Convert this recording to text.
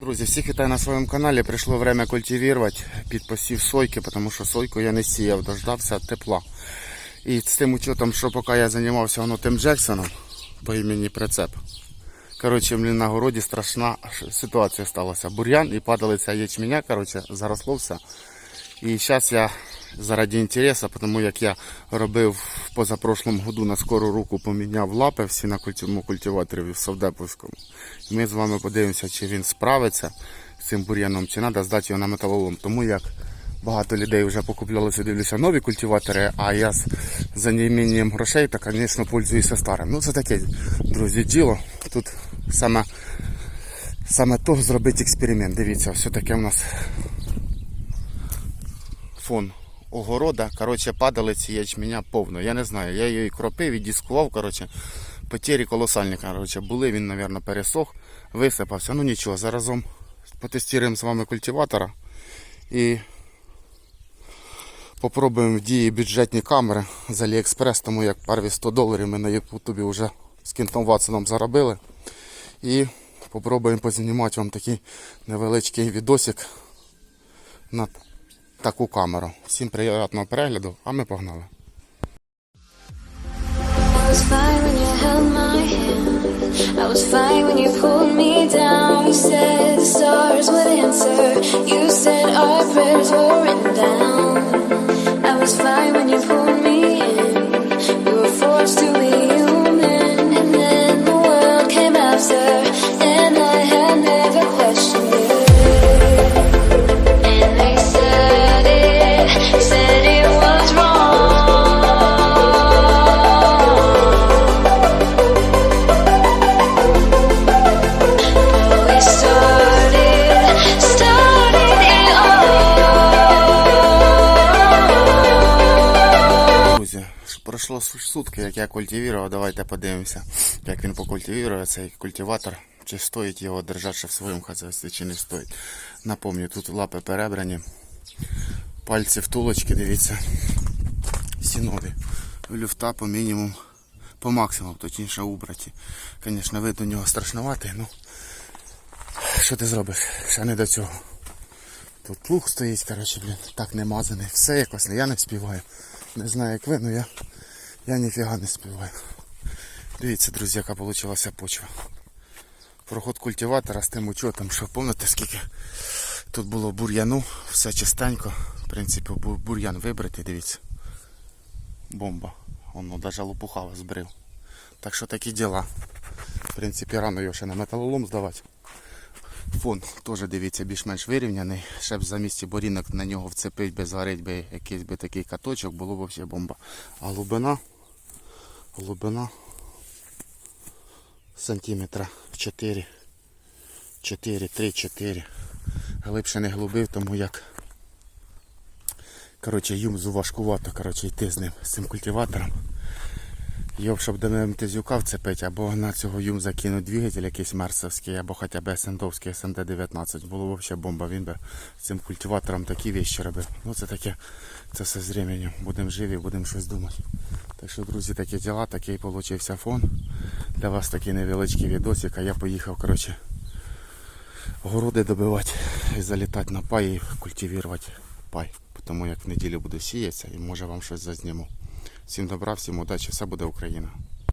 Друзі, всіх вітаю на своєму каналі. Прийшло время культивувати під посів сойки, тому що сойку я не сіяв, дождався тепла. І з тим учетом, що поки я займався воно тим Джексоном по імені Прицеп. Коротше, мені на городі страшна ситуація сталася. Бур'ян і падалиця ячменя, коротше, заросло все. І зараз я заради інтересу, тому як я робив в позапрошлому году на скору руку, поміняв лапи всі на культивному культиваторі в Совдеповському. І Ми з вами подивимося, чи він справиться з цим бур'яном, чи треба здати його на металолом. Тому як багато людей вже покуплялися, дивлюся нові культиватори, а я за неімінням грошей, то, звісно, пользуюся старим. Ну це таке, друзі, діло. Тут саме, саме то зробити експеримент. Дивіться, все таке у нас фон огорода. Коротше, падалиці ячменя повно. Я не знаю, я її кропив і дискував. Коротше, потері колосальні. Коротше, були, він, мабуть, пересох, висипався. Ну нічого, заразом потестуємо з вами культиватора і попробуємо в дії бюджетні камери з Aliexpress, тому як перві 100 доларів ми на Ютубі вже з Кінтом Ватсоном заробили. І попробуємо познімати вам такий невеличкий відосик на таку камеру. Всім приємного перегляду, а ми погнали. I was fine when you held my hand. I was fine when you pulled me down. You said the stars would answer. You said our prayers were пройшло су- сутки, як я культивував. Давайте подивимося, як він покультивує цей культиватор. Чи стоїть його держати в своєму хазяйстві, чи не стоїть. Напомню, тут лапи перебрані, пальці втулочки, дивіться. Всі нові. Люфта по мінімум, по максимуму, точніше убраті. Звісно, вид у нього страшноватий, ну що ти зробиш? Ще не до цього. Тут плуг стоїть, коротше, блін, так не мазаний. Все якось, я не співаю. Не знаю, як ви, але я, я ніфіга не співаю. Дивіться, друзі, яка вийшла почва. Проход культиватора з тим учетом, що пам'ятаєте, скільки тут було бур'яну, все чистенько. В принципі, бу- бур'ян вибритий, дивіться. Бомба. Воно навіть лопуха збрив. Так що такі діла. В принципі, рано його ще на металолом здавати. Фон теж дивіться більш-менш вирівняний. Ще б за місці борінок на нього вцепить би, зварить би якийсь би такий каточок, було б взагалі бомба. А глибина, глибина сантиметра 4, 4, 3, 4. Глибше не глубив, тому як коротше, юмзу важкувато коротше, йти з ним, з цим культиватором. Його щоб до МТЗюка вцепити, або на цього юм закинуть двигатель якийсь мерсовський, або хоча б СНДовський СНД-19. Було б взагалі бомба, він би цим культиватором такі вещі робив. Ну це таке, це все з временем. Будемо живі, будемо щось думати. Так що, друзі, такі діла, такий получився фон. Для вас такий невеличкий відосик, а я поїхав, коротше, городи добивати і залітати на пай і культивувати пай. Тому як в неділю буду сіятися і може вам щось зазніму. Всім добра, всім удачі, все буде Україна.